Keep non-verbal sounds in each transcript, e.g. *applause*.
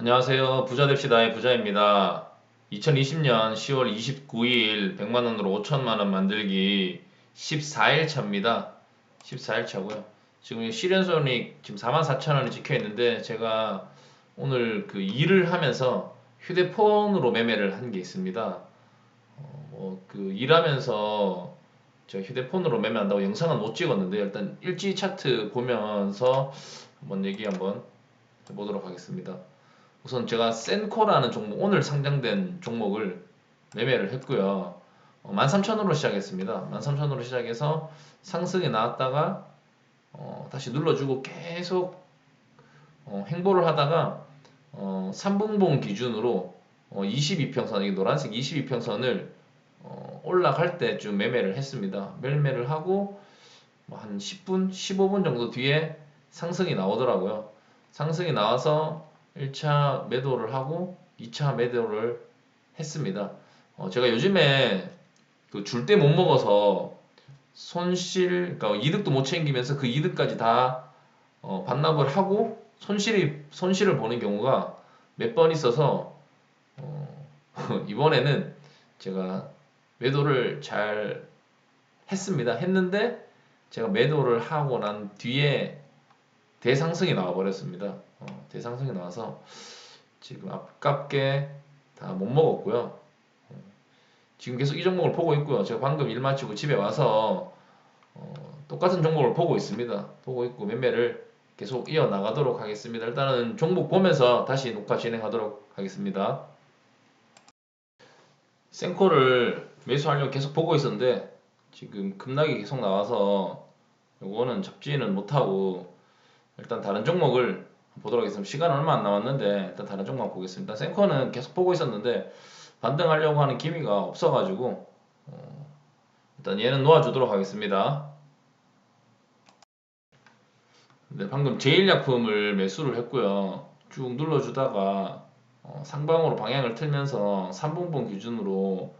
안녕하세요. 부자 됩시다의 부자입니다. 2020년 10월 29일 100만원으로 5천만원 만들기 14일 차입니다. 14일 차고요. 지금 실현손익 지금 44,000원이 찍혀 있는데 제가 오늘 그 일을 하면서 휴대폰으로 매매를 한 게 있습니다. 어, 뭐 그 일하면서 제가 휴대폰으로 매매한다고 영상은 못 찍었는데 일단 일지 차트 보면서 한번 얘기 한번 해보도록 하겠습니다. 우선 제가 센코라는 종목 오늘 상장된 종목을 매매를 했고요. 어, 13,000원으로 시작했습니다. 13,000원으로 시작해서 상승이 나왔다가 어, 다시 눌러주고 계속 어, 행보를 하다가 어, 3분봉 기준으로 어, 22평선, 이 노란색 22평선을 어, 올라갈 때쯤 매매를 했습니다. 매매를 하고 뭐 한 10분, 15분 정도 뒤에 상승이 나오더라고요. 상승이 나와서 1차 매도를 하고 2차 매도를 했습니다. 어, 제가 요즘에 그 줄 때 못 먹어서 손실, 그러니까 이득도 못 챙기면서 그 이득까지 다 어, 반납을 하고 손실이 손실을 보는 경우가 몇 번 있어서 어, *laughs* 이번에는 제가 매도를 잘 했습니다. 했는데 제가 매도를 하고 난 뒤에 대상승이 나와 버렸습니다. 어, 대상승이 나와서 지금 아깝게 다 못 먹었고요. 어, 지금 계속 이 종목을 보고 있고요. 제가 방금 일 마치고 집에 와서 어, 똑같은 종목을 보고 있습니다. 보고 있고 매매를 계속 이어 나가도록 하겠습니다. 일단은 종목 보면서 다시 녹화 진행하도록 하겠습니다. 생코를 매수하려고 계속 보고 있었는데 지금 급락이 계속 나와서 요거는 잡지는 못하고 일단 다른 종목을 보도록 하겠습니다. 시간 얼마 안 남았는데 일단 다른 종목 보겠습니다. 생코는 계속 보고 있었는데 반등하려고 하는 기미가 없어가지고 어, 일단 얘는 놓아주도록 하겠습니다. 네, 방금 제일약품을 매수를 했고요. 쭉 눌러주다가 어, 상방으로 방향을 틀면서 3분봉 기준으로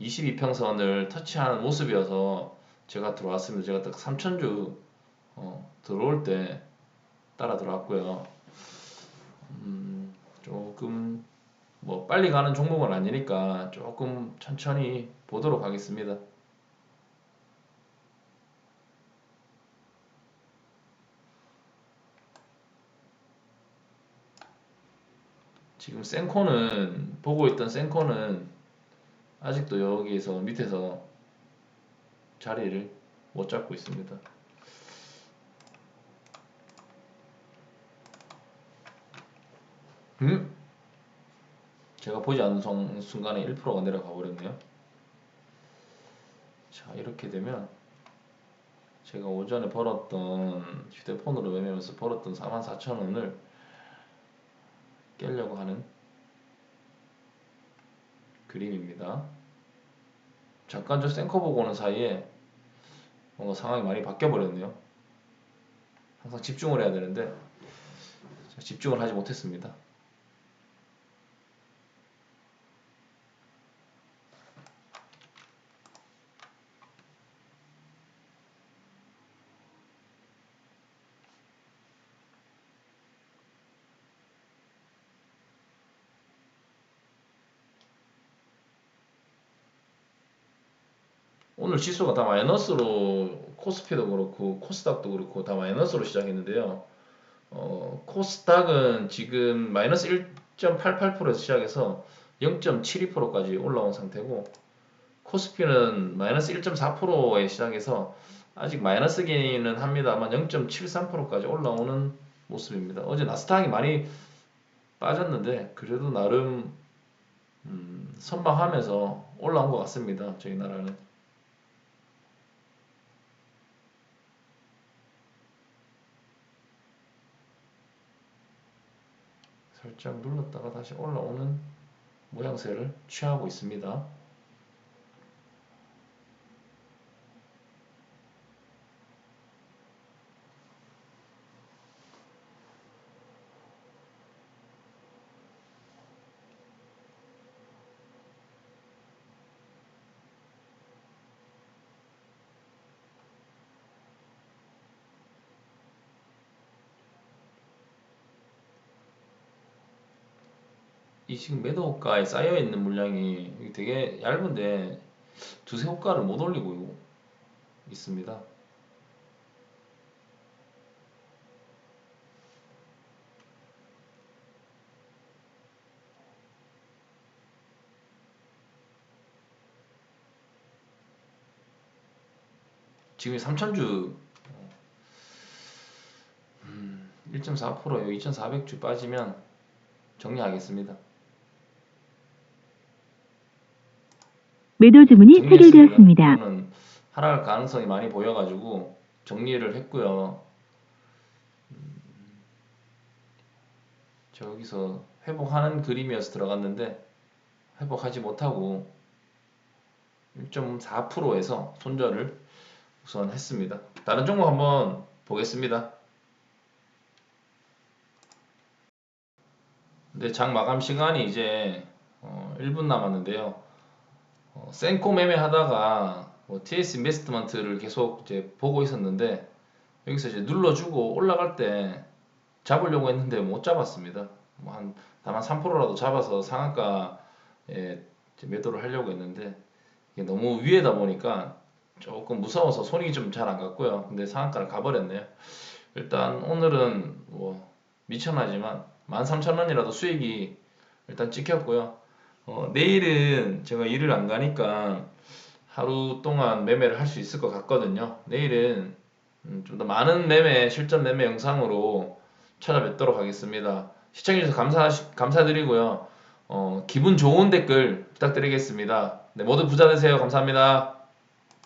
22평선을 터치하는 모습이어서 제가 들어왔습니다. 제가 딱 3천주 어, 들어올 때 따라 들어왔고요. 음, 조금 뭐 빨리 가는 종목은 아니니까 조금 천천히 보도록 하겠습니다. 지금 센코는 보고 있던 센코는 아직도 여기에서 밑에서 자리를 못 잡고 있습니다. 음? 제가 보지 않는 순간에 1%가 내려가 버렸네요. 자, 이렇게 되면 제가 오전에 벌었던 휴대폰으로 매매하면서 벌었던 44,000원을 깨려고 하는 그림입니다. 잠깐 저 생커 보고 오는 사이에 뭔가 상황이 많이 바뀌어 버렸네요. 항상 집중을 해야 되는데 집중을 하지 못했습니다. 오늘 지수가 다 마이너스로 코스피도 그렇고 코스닥도 그렇고 다 마이너스로 시작했는데요. 어, 코스닥은 지금 마이너스 1.88%에서 시작해서 0.72%까지 올라온 상태고 코스피는 마이너스 1.4%에 시작해서 아직 마이너스기는 합니다만 0.73%까지 올라오는 모습입니다. 어제 나스닥이 많이 빠졌는데 그래도 나름 음, 선방하면서 올라온 것 같습니다. 저희 나라는. 살짝 눌렀다가 다시 올라오는 모양새를 취하고 있습니다. 이 지금 매도가에 쌓여 있는 물량이 되게 얇은데 두세 호가를 못 올리고 있습니다. 지금 3천주 음, 1.4%요. 2,400주 빠지면 정리하겠습니다. 매도 주문이. 체결되었습니다. 하락할 가능성이 많이 보여가지고 정리를 했고요. 음, 저기서 회복하는 그림이어서 들어갔는데 회복하지 못하고 1.4%에서 손절을 우선 했습니다. 다른 종목 한번 보겠습니다. 근데 장 마감 시간이 이제 어, 1분 남았는데요. 어, 센코 매매 하다가 뭐 TS 인베스트먼트를 계속 이제 보고 있었는데 여기서 이제 눌러주고 올라갈 때 잡으려고 했는데 못 잡았습니다. 뭐 한 다만 3%라도 잡아서 상한가에 매도를 하려고 했는데 이게 너무 위에다 보니까 조금 무서워서 손이 좀 잘 안 갔고요. 근데 상한가를 가버렸네요. 일단 오늘은 뭐 미천하지만 13,000원이라도 수익이 일단 찍혔고요. 어, 내일은 제가 일을 안 가니까 하루 동안 매매를 할 수 있을 것 같거든요. 내일은 음, 좀더 많은 매매, 실전 매매 영상으로 찾아뵙도록 하겠습니다. 시청해주셔서 감사, 감사드리고요. 어, 기분 좋은 댓글 부탁드리겠습니다. 네, 모두 부자 되세요. 감사합니다.